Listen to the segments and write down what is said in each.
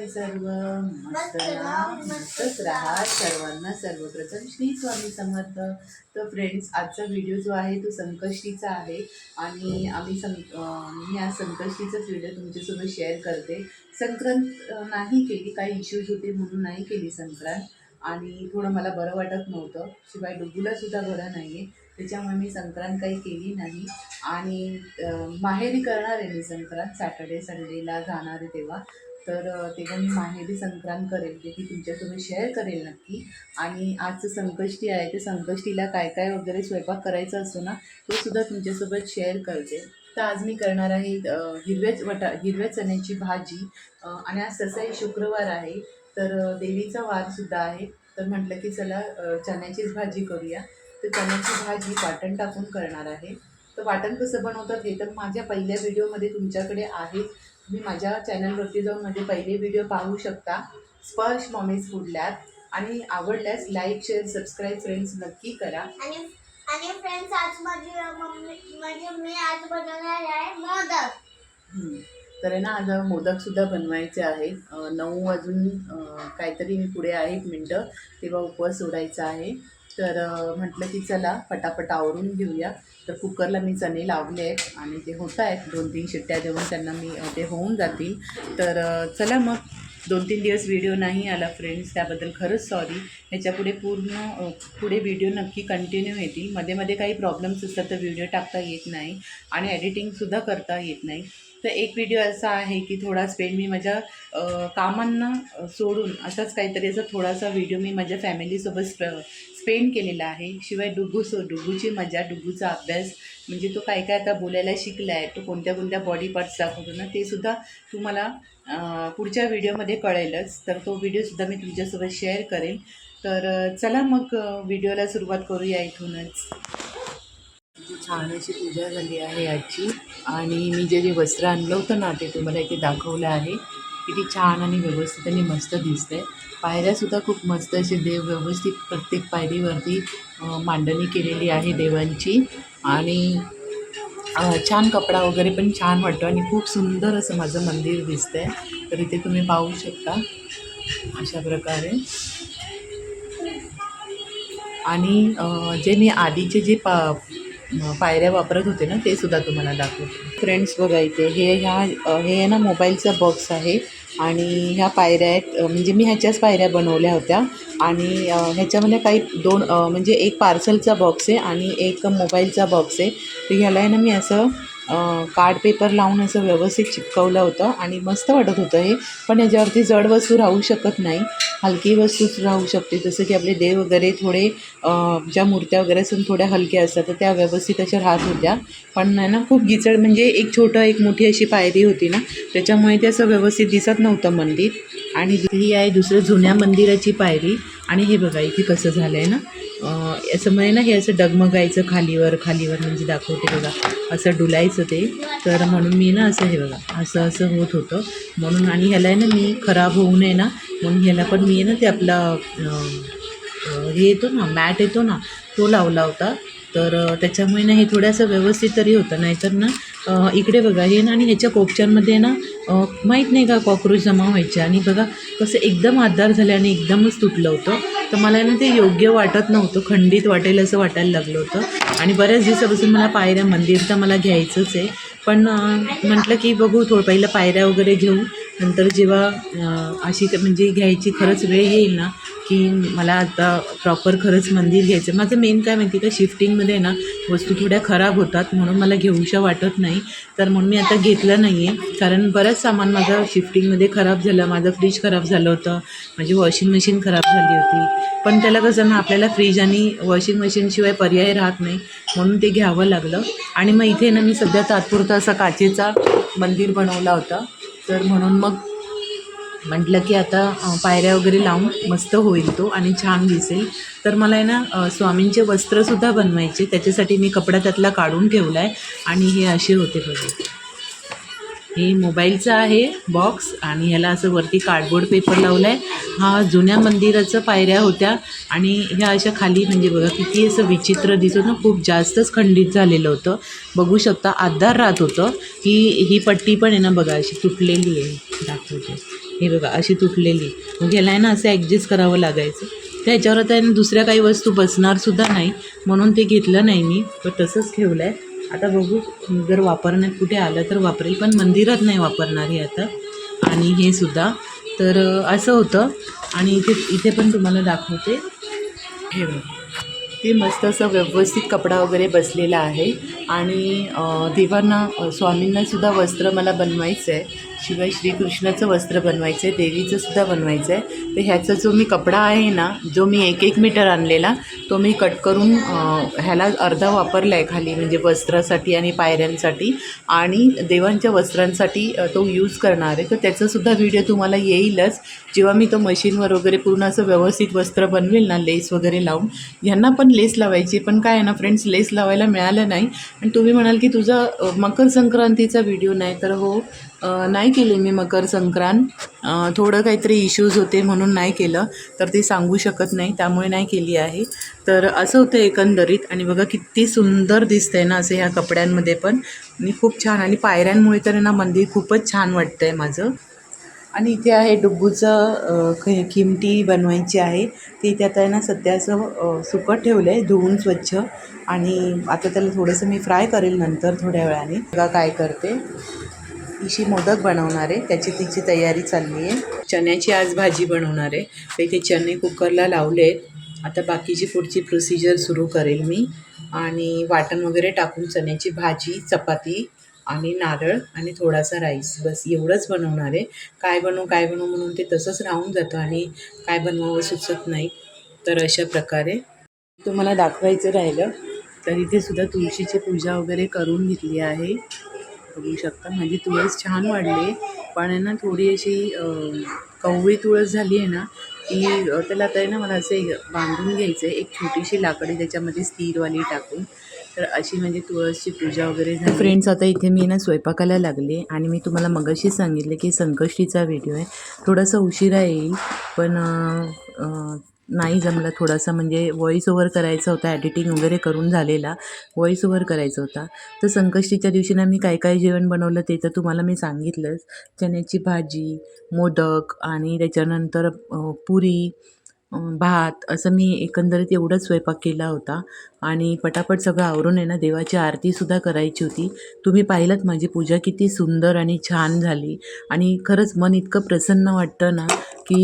तुम्ही सर्व मस्त राहा मस्तच राहा. सर्वांना सर्वप्रथम श्री स्वामी समर्थ. तर फ्रेंड्स आजचा व्हिडिओ जो आहे तो संकष्टीचा आहे आणि आम्ही सं मी आज संकष्टीचाच व्हिडिओ तुमच्यासोबत शेअर करते. संक्रांत नाही केली काही इश्यूज होते म्हणून नाही केली संक्रांत. आणि थोडं मला बरं वाटत नव्हतं शिवाय डुगूला सुद्धा बरं नाही आहे त्याच्यामुळे मी संक्रांत काही केली नाही. आणि माहेरी करणार आहे मी संक्रांत सॅटर्डे संडेला जाणार आहे तेव्हा. तर तेव्हा मी माहेरी संक्रांत करेल जे की तुमच्यासोबत शेअर करेल नक्की. आणि आजचं संकष्टी आहे ते संकष्टीला काय काय वगैरे स्वयंपाक करायचा असतो ना तो सुद्धा तुमच्यासोबत शेअर करते. तर आज मी करणार आहे हिरव्याच वटा हिरव्या चण्याची भाजी. आणि आज तसाही शुक्रवार आहे तर देवीचा वारसुद्धा आहे. तर म्हटलं की चला चण्याचीच भाजी करूया. तर चण्याची भाजी वाटण टाकून करणार आहे. तर वाटण कसं बनवतात हे तर माझ्या पहिल्या व्हिडिओमध्ये तुमच्याकडे आहे. तुम्ही माझ्या चॅनलवरती जाऊन माझे पहिले व्हिडिओ पाहू शकता. स्पर्श मॉमीज फूड लॅब आणि आवडल्यास लाईक शेअर सबस्क्राईब फ्रेंड्स नक्की करा. आणि आणि फ्रेंड्स आज माझी मम्मी म्हणजे मी आज बनवणार आहे मोदक. तर ना आज मोदकसुद्धा बनवायचे आहेत. नऊ वाजून काहीतरी मी पुढे आहे एक मिनटं. तेव्हा उपवास सोडायचा आहे. तर म्हटलं की चला पटापट आवरून घेऊया. तर कुकरला मी चणे लावले आहेत आणि ते होत आहेत. दोन तीन शिट्ट्या देऊन त्यांना मी ते होऊन जातील. तर चला मग. दोन तीन दिवस व्हिडिओ नाही आला फ्रेंड्स त्याबद्दल खरंच सॉरी ह्याच्यापुढे पूर्ण पुढे व्हिडिओ नक्की कंटिन्यू येतील. मध्ये मध्ये काही प्रॉब्लेम्स असतात तर व्हिडिओ टाकता येत नाही आणि एडिटिंगसुद्धा करता येत नाही. तर एक व्हिडिओ असा आहे की थोडा स्पेंड मी माझ्या कामांना सोडून असाच काहीतरी असा थोडासा व्हिडिओ मी माझ्या फॅमिलीसोबत स्पेंड केलेला आहे. शिवाय डुगू सो डुगूची मजा डुगूचा अभ्यास म्हणजे तो काय काय आता बोलायला शिकला आहे तो कोणत्या कोणत्या बॉडी पार्ट्स दाखवतो ना ते सुद्धा तुम्हाला पुढच्या व्हिडिओमध्ये कळेलच. तर तो व्हिडिओसुद्धा मी तुमच्यासोबत शेअर करेन. तर चला मग व्हिडिओला सुरुवात करूया इथूनच. छान अशी पूजा झाली आहे आजची. आणि मी जे जे वस्त्र आणलं होतं ना ते तुम्हाला इथे दाखवलं आहे. किती छान आणि व्यवस्थित आणि मस्त दिसतंय. पायऱ्यासुद्धा खूप मस्त असे देव व्यवस्थित प्रत्येक पायरीवरती मांडणी केलेली आहे देवांची. आणि छान कपडा वगैरे पण छान वाटतो आणि खूप सुंदर असं माझं मंदिर दिसतंय. तर इथे तुम्ही पाहू शकता. अशा प्रकारे. आणि जे मी आधीचे जे पा पायऱ्या वापरत होते ना ते सुद्धा तुम्हाला दाखवते. फ्रेंड्स बघा इथे हे ह्या हे आहे ना मोबाईलचा बॉक्स आहे आणि ह्या पायऱ्या आहेत म्हणजे मी ह्याच्याच पायऱ्या बनवल्या होत्या. आणि ह्याच्यामध्ये काही दोन म्हणजे एक पार्सलचा बॉक्स आहे आणि एक मोबाईलचा बॉक्स आहे. तर ह्याला आहे ना मी असं कार्ड पेपर लावून असं व्यवस्थित चिपकवलं होतं आणि मस्त वाटत होतं हे. पण याच्यावरती जड वस्तू राहू शकत नाही. हलकी वस्तूच राहू शकते. जसं की आपले देव वगैरे थोडे ज्या मूर्त्या वगैरे असून थोड्या हलक्या असतात तर त्या व्यवस्थित अशा राहत होत्या. पण ना खूप गिचड म्हणजे एक छोटं एक मोठी अशी पायरी होती ना त्याच्यामुळे ते असं व्यवस्थित दिसत नव्हतं मंदिर. आणि ही आहे दुसरं जुन्या मंदिराची पायरी. आणि हे बघा इथे कसं झालं आहे ना असं म्हणजे ना हे असं डगमगायचं खालीवर खालीवर म्हणजे दाखवते बघा. असं डुलायचं ते. तर म्हणून मी ना असं हे बघा असं असं होत होतं. म्हणून आणि ह्याला आहे ना मी खराब होऊ नये ना म्हणून ह्याला पण मी ना ते आपला हे येतो ना मॅट येतो ना तो लावला होता. तर त्याच्यामुळे ना हे थोडंसं व्यवस्थित तरी होतं. नाहीतर ना इकडे बघा हे ना आणि ह्याच्या कोपच्यांमध्ये ना माहीत नाही का कॉक्रोच जमा व्हायचे. आणि बघा कसं एकदम आधार झाले आणि एकदमच तुटलं होतं. तर मला ना ते योग्य वाटत नव्हतं. खंडित वाटेल असं वाटायला लागलं होतं. आणि बऱ्याच दिवसापासून मला पायऱ्या मंदिर तर मला घ्यायचंच आहे. पण म्हटलं की बघू थोडं पहिलं पायऱ्या वगैरे घेऊ. नंतर जेव्हा अशी म्हणजे घ्यायची खरंच वेळ येईल ना की मला आता प्रॉपर खरंच मंदिर घ्यायचं माझं मेन काय माहिती का? शिफ्टिंगमध्ये ना वस्तू थोड्या खराब होतात म्हणून मला घेऊशा वाटत नाही. तर म्हणून मी आता घेतलं नाही आहे कारण बरंच सामान माझं शिफ्टिंगमध्ये खराब झालं. माझं फ्रीज खराब झालं होतं. माझी वॉशिंग मशीन खराब झाली होती. पण त्याला कसं ना आपल्याला फ्रीज आणि वॉशिंग मशीनशिवाय पर्याय राहत नाही. म्हणून ते घ्यावं लागलं. आणि मग इथे ना मी सध्या तात्पुरता असा काचेचा मंदिर बनवला होता. तर म्हणून मग म्हटलं की आता पायऱ्या वगैरे लावून मस्त होईल तो आणि छान दिसेल. तर मला आहे ना स्वामींचे वस्त्रसुद्धा बनवायचे त्याच्यासाठी मी कपडा त्यातला काढून ठेवला आहे आणि हे असे होते बघा. हे मोबाईलचं आहे बॉक्स आणि ह्याला असं वरती कार्डबोर्ड पेपर लावला आहे हा जुन्या मंदिराचं पायऱ्या होत्या आणि ह्या अशा खाली म्हणजे बघा किती असं विचित्र दिसत ना खूप जास्तच खंडित झालेलं होतं. बघू शकता आधार राहत होतं. की ही पट्टी पण आहे ना बघा अशी तुटलेली आहे. दाखवते. हे बघा अशी तुटलेली. मग ह्याला आहे ना असं ॲडजस्ट करावं लागायचं. त्याच्यावर आता आहे ना दुसऱ्या काही वस्तू बसणारसुद्धा नाही. म्हणून ते घेतलं नाही मी तर तसंच ठेवलं आहे आता बघू जर वापरण्यात कुठे आलं तर वापरेल पण मंदिरात नाही वापरणार हे आता. आणि हे सुद्धा. तर असं होतं. आणि इथे इथे पण तुम्हाला दाखवते. हे बघा. ते मस्त असं व्यवस्थित कपडा वगैरे बसलेला आहे. आणि देवांना स्वामींनासुद्धा वस्त्र मला बनवायचं आहे शिवाय श्रीकृष्णाचं वस्त्र बनवायचं आहे देवीचं सुद्धा बनवायचं आहे तर ह्याचा जो मी कपडा आहे ना जो मी एक एक मीटर आणलेला तो मी कट करून ह्याला अर्धा वापरला आहे खाली म्हणजे वस्त्रासाठी आणि पायऱ्यांसाठी. आणि देवांच्या वस्त्रांसाठी तो यूज करणार आहे. तर त्याचासुद्धा व्हिडिओ तुम्हाला येईलच. जेव्हा मी तो मशीनवर वगैरे पूर्ण असं व्यवस्थित वस्त्र बनवेल ना लेस वगैरे लावून ह्यांना पण लेस लावायची. पण काय आहे ना फ्रेंड्स लेस लावायला मिळालं नाही. आणि तुम्ही म्हणाल की तुझा मकर संक्रांतीचा व्हिडिओ नाही तर हो नाही. नाही केली मी मकर संक्रांत. थोडं काहीतरी इश्यूज होते म्हणून नाही केलं. तर ते सांगू शकत नाही त्यामुळे नाही केली आहे. तर असं होतं एकंदरीत. आणि बघा किती सुंदर दिसतंय ना असं ह्या कपड्यांमध्ये पण. आणि खूप छान. आणि पायऱ्यांमुळे तर ना मंदिर खूपच छान वाटतं आहे माझं. आणि इथे आहे डुग्गूचं अ, ख बनवायची आहे. ती इथे आता आहे ना सध्या असं सुकट ठेवलं आहे धुवून स्वच्छ. आणि आता त्याला थोडंसं मी फ्राय करेल नंतर थोड्या वेळाने. बघा काय करते. इशी मोदक बनवणार आहे त्याची तिची तयारी चालली आहे. चण्याची आज भाजी बनवणार आहे. तर इथे चणे कुकरला लावले आहेत. आता बाकीची पुढची प्रोसिजर सुरू करेल मी. आणि वाटण वगैरे टाकून चण्याची भाजी चपाती आणि नारळ आणि थोडासा राईस बस एवढंच बनवणार आहे. काय बनवू काय बनवू म्हणून ते तसंच राहून जातं आणि काय बनवावं सुचत नाही. तर अशा प्रकारे तुम्हाला दाखवायचं राहिलं. तर इथे सुद्धा तुळशीची पूजा वगैरे करून घेतली आहे. बघू शकता. म्हणजे तुळस छान वाढली पण आहे ना थोडी अशी कवळी तुळस झाली आहे ना ती त्याला आता आहे ना मला असं एक बांधून घ्यायचं आहे. एक छोटीशी लाकडी त्याच्यामध्ये स्थिरवाली टाकून. तर अशी म्हणजे तुळसची पूजा वगैरे झाली. फ्रेंड्स आता इथे मी ना स्वयंपाकाला लागले आणि मी तुम्हाला मगाशी सांगितले की संकष्टीचा व्हिडिओ आहे. थोडासा उशिरा येईल पण नाही जमला थोडासा. म्हणजे व्हॉईस ओव्हर करायचा होता ॲडिटिंग वगैरे करून झालेला व्हॉईस ओव्हर करायचा होता. तर संकष्टीच्या दिवशी ना मी काय काय जेवण बनवलं ते तर तुम्हाला मी सांगितलंच. चण्याची भाजी मोदक आणि त्याच्यानंतर पुरी भात असं मी एकंदरीत एवढाच स्वयंपाक केला होता. आणि पटापट सगळं आवरून आहे ना देवाची आरतीसुद्धा करायची होती. तुम्ही पाहिलंत माझी पूजा किती सुंदर आणि छान झाली. आणि खरंच मन इतकं प्रसन्न वाटतं ना की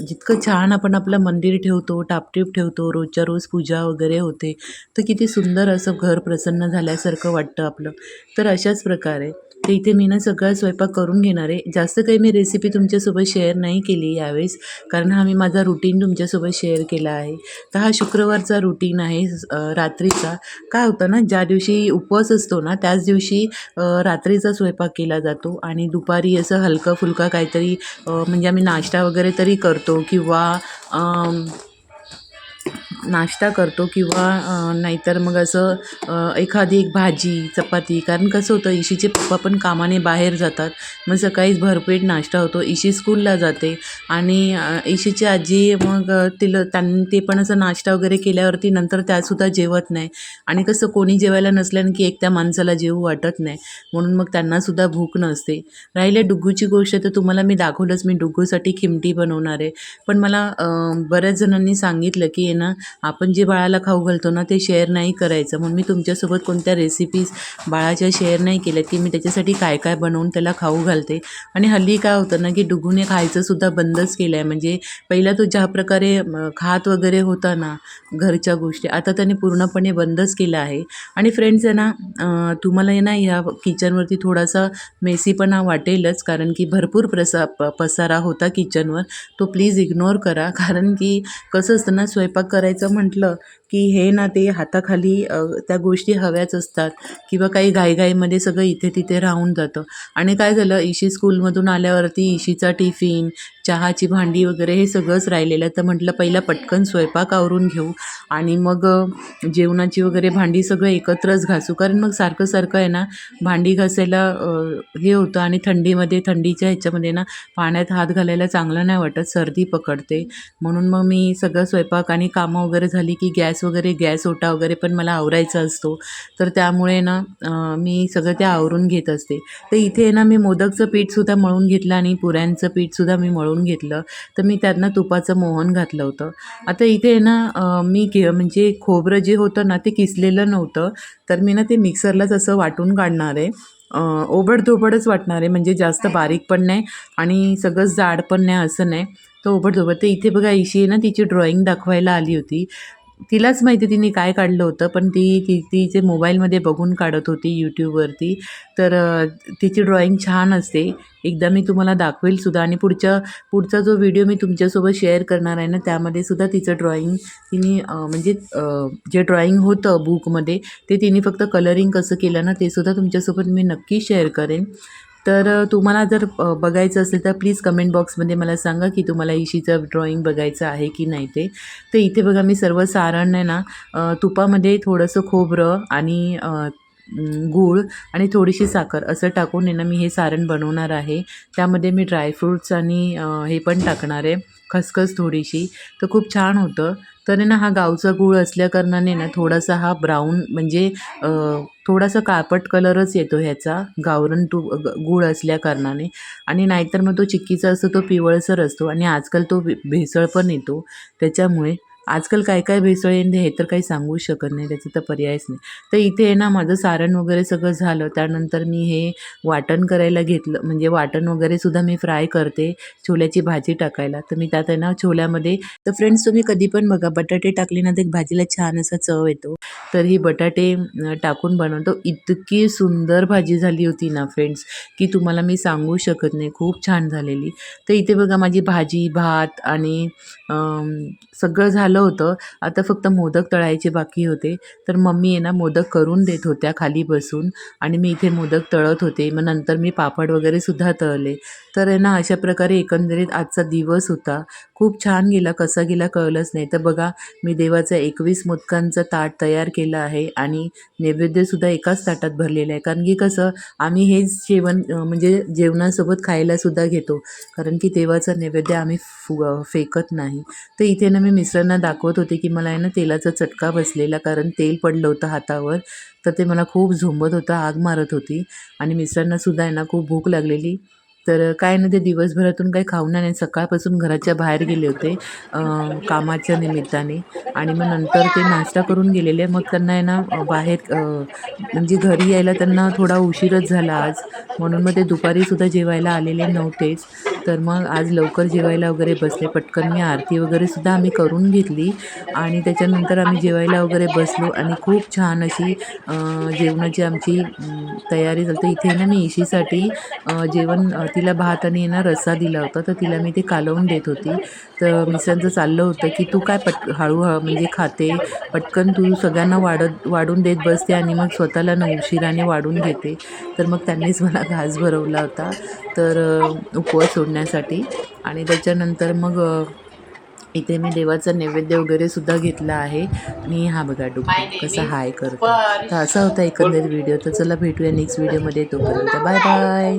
जितकं छान आपण आपलं मंदिर ठेवतो टापटीप ठेवतो रोजच्या रोज पूजा वगैरे होते तर किती सुंदर असं घर प्रसन्न झाल्यासारखं वाटतं आपलं. तर अशाच प्रकारे तर इथे मी ना सगळा स्वयंपाक करून घेणार आहे. जास्त काही मी रेसिपी तुमच्यासोबत शेअर नाही केली यावेळेस कारण हा मी माझा रुटीन तुमच्यासोबत शेअर केला आहे. तर हा शुक्रवारचा रुटीन आहे रात्रीचा. काय होतं ना ज्या दिवशी उपवास असतो ना त्याच दिवशी रात्रीचा स्वयंपाक केला जातो आणि दुपारी असं हलकं फुलका काहीतरी म्हणजे आम्ही नाश्ता वगैरे तरी करतो किंवा नाश्ता करतो किंवा नाहीतर मग असं एखादी एक भाजी चपाती कारण कसं होतं इशीचे पप्पा पण कामाने बाहेर जातात. मग सकाळीच भरपेट नाश्ता होतो इशी स्कूलला जाते. आणि इशीची आजी मग तिला त्यां ते पण असं नाश्ता वगैरे केल्यावरती नंतर त्यासुद्धा जेवत नाही. आणि कसं कोणी जेवायला नसल्यानं की एक त्या माणसाला जेवू वाटत नाही. म्हणून मग त्यांनासुद्धा भूक नसते. राहिले डुग्गूची गोष्ट तर तुम्हाला मी दाखवलंच मी डुग्गूसाठी खिमटी बनवणार आहे. पण मला बऱ्याच जणांनी सांगितलं की ना आपण जे बाळाला खाऊ घालतो ना ते शेअर नाही करायचं. म्हणून मी तुमच्यासोबत कोणत्या रेसिपीज बाळाच्या शेअर नाही केल्या की मी त्याच्यासाठी काय काय बनवून त्याला खाऊ घालते? आणि हल्ली काय होतं ना की डुगूने खायचंसुद्धा बंदच केलं आहे म्हणजे पहिला तो ज्या प्रकारे खात वगैरे होता ना घरच्या गोष्टी आता त्याने पूर्णपणे बंदच केलं आहे. आणि फ्रेंड्स आहे ना तुम्हाला आहे ना ह्या किचनवरती थोडासा मेसीपणा वाटेलच. कारण की भरपूर प्रसा प पसारा होता किचनवर तो प्लीज इग्नोर करा. कारण की कसं असतं ना स्वयंपाक करायचं म्हटलं की हे ना ते हाताखाली त्या गोष्टी हव्याच असतात किंवा काही घाईघाईमध्ये सगळं इथे तिथे राहून जातं. आणि काय झालं इशी स्कूलमधून आल्यावरती इशीचा टिफिन चहाची भांडी वगैरे हे सगळंच राहिलेलं. तर म्हटलं पहिला पटकन स्वयंपाक आवरून घेऊ. आणि मग जेवणाची वगैरे भांडी सगळं एकत्रच घासू. कारण मग सारखं सारखं आहे ना भांडी घासायला हे होतं आणि थंडीमध्ये थंडीच्या ह्याच्यामध्ये ना पाण्यात हात घालायला चांगलं नाही वाटत सर्दी पकडते. म्हणून मग मी सगळं स्वयंपाक आणि कामं वगैरे झाली की गॅस गॅस वगैरे गॅस ओटा वगैरे पण मला आवरायचा असतो. तर त्यामुळे ना मी सगळं ते आवरून घेत असते. तर इथे ना मी मोदकचं पीठसुद्धा मळून घेतलं आणि पुऱ्यांचं पीठसुद्धा मी मळून घेतलं. तर मी त्यातनं तुपाचं मोहन घातलं होतं. आता इथे ना मी के म्हणजे खोबरं जे होतं ना ते किसलेलं नव्हतं. तर मी ना ते मिक्सरलाच असं वाटून काढणार आहे. ओबडधोबडच वाटणार आहे. म्हणजे जास्त बारीक पण नाही आणि सगळं जाड पण नाही असं नाही. तर ओबडधोबड तर इथे बघा इशी आहे ना तिची ड्रॉइंग दाखवायला आली होती. तिलाच माहिती तिने काय काढलं होतं पण ती ती तिचे मोबाईलमध्ये बघून काढत होती यूट्यूबवरती तर तिची ड्रॉइंग छान असते. एकदा मी तुम्हाला दाखवेल सुद्धा आणि पुढच्या पुढचा जो व्हिडिओ मी तुमच्यासोबत शेअर करणार आहे ना त्यामध्ये सुद्धा तिचं ड्रॉइंग तिने म्हणजे जे ड्रॉइंग होतं बुकमध्ये ते तिने फक्त कलरिंग कसं केलं ना ते सुद्धा तुमच्यासोबत मी नक्की शेअर करेन. तर तुम्हाला जर बघायचं असेल तर प्लीज कमेंट बॉक्समध्ये मला सांगा की तुम्हाला इशीचं ड्रॉइंग बघायचं आहे की नाही ते. तर इथे बघा मी सर्व सारण आहे ना तुपामध्ये थोडंसं खोबरं आणि गूळ आणि थोडीशी साखर असं टाकून आहे ना मी हे सारण बनवणार आहे. त्यामध्ये मी ड्रायफ्रूट्स आणि हे पण टाकणार आहे खसखस थोडीशी. तर खूप छान होतं. तर ना हा गावचा गूळ असल्याकारणाने ना थोडासा हा ब्राऊन म्हणजे थोडासा काळपट कलरच येतो ह्याचा गावरण तू ग- गूळ असल्याकारणाने आणि नाहीतर मग तो चिक्कीचा असतो तो पिवळसर असतो. आणि आजकाल तो भे- भेसळ पण येतो. त्याच्यामुळे आजकाल काय काय भेसळ येते हे तर काही सांगू शकत नाही त्याचं तर पर्यायच नाही. तर इथे आहे ना माझं सारण वगैरे सगळं झालं त्यानंतर मी हे वाटण करायला घेतलं म्हणजे वाटण वगैरे सुद्धा मी फ्राय करते छोल्याची भाजी टाकायला. तर मी त्यात आहे ना छोल्यामध्ये तर फ्रेंड्स तुम्ही कधी पण बघा बटाटे टाकले ना तर भाजीला छान असा चव येतो. तर ही बटाटे टाकून बनवतो. इतकी सुंदर भाजी झाली होती ना फ्रेंड्स की तुम्हाला मी सांगू शकत नाही. खूप छान झालेली. तर इथे बघा माझी भाजी भात आणि सगळं झालं. होतं. आता फक्त मोदक तळायचे बाकी होते. तर मम्मी आहे ना मोदक करून देत होत्या खाली बसून आणि मी इथे मोदक तळत होते. मग नंतर मी पापड वगैरे सुद्धा तळले. तर आहे ना अशा प्रकारे एकंदरीत आजचा दिवस होता. खूप छान गेला कसा गेला कळलंच नाही. तर बघा मी देवाचा एकवीस मोदकांचं ताट तयार केलं आहे आणि नैवेद्यसुद्धा एकाच ताटात भरलेलं आहे. कारण की कसं आम्ही हेच जेवण म्हणजे जेवणासोबत खायलासुद्धा घेतो. कारण की देवाचा नैवेद्य आम्ही फु फेकत नाही. तर इथे ना मी मिस्टरांना दाखवत होते की मला आहे ना तेलाचा चटका बसलेला कारण तेल पडलं होतं हातावर. तर ते मला खूप झोंबत होतं आग मारत होती. आणि मिस्टरांनासुद्धा आहे ना खूप भूक लागलेली. तर काय ना ते दिवसभरातून काही खाऊन नाही सकाळपासून घराच्या बाहेर गेले होते कामाच्या निमित्ताने. आणि मग नंतर ते नाश्ता करून गेलेले. मग त्यांना आहे ना बाहेर म्हणजे घरी यायला त्यांना थोडा उशीरच झाला आज. म्हणून मग ते दुपारीसुद्धा जेवायला आलेले नव्हतेच. तर मग आज लवकर जेवायला वगैरे बसले. पटकन मी आरती वगैरे सुद्धा आम्ही करून घेतली. आणि त्याच्यानंतर आम्ही जेवायला वगैरे बसलो. आणि खूप छान अशी जेवणाची आमची तयारी झाली. तर इथे ना मी इशीसाठी जेवण तिला भात आणि ना रस्सा दिला होता तर तिला मी ते कालवून देत होती. तर मिस्टरांचं चाललं होतं की तू काय पट हळूहळू म्हणजे खाते पटकन तू सगळ्यांना वाढत वाढून देत बसते आणि मग स्वतःला न उशिराने वाढून घेते. तर मग त्यांनीच मला घास भरवला होता. तर उपवास सोडण्यासाठी. आणि त्याच्यानंतर मग इथे मी देवाचा नैवेद्य वगैरे सुद्धा घेतला आहे. मी हा बघा डुक्कू कसा हाय करतो तर असा होता एकंदरीत व्हिडिओ. तर चला भेटूया नेक्स्ट व्हिडिओमध्ये तोपर्यंत बाय बाय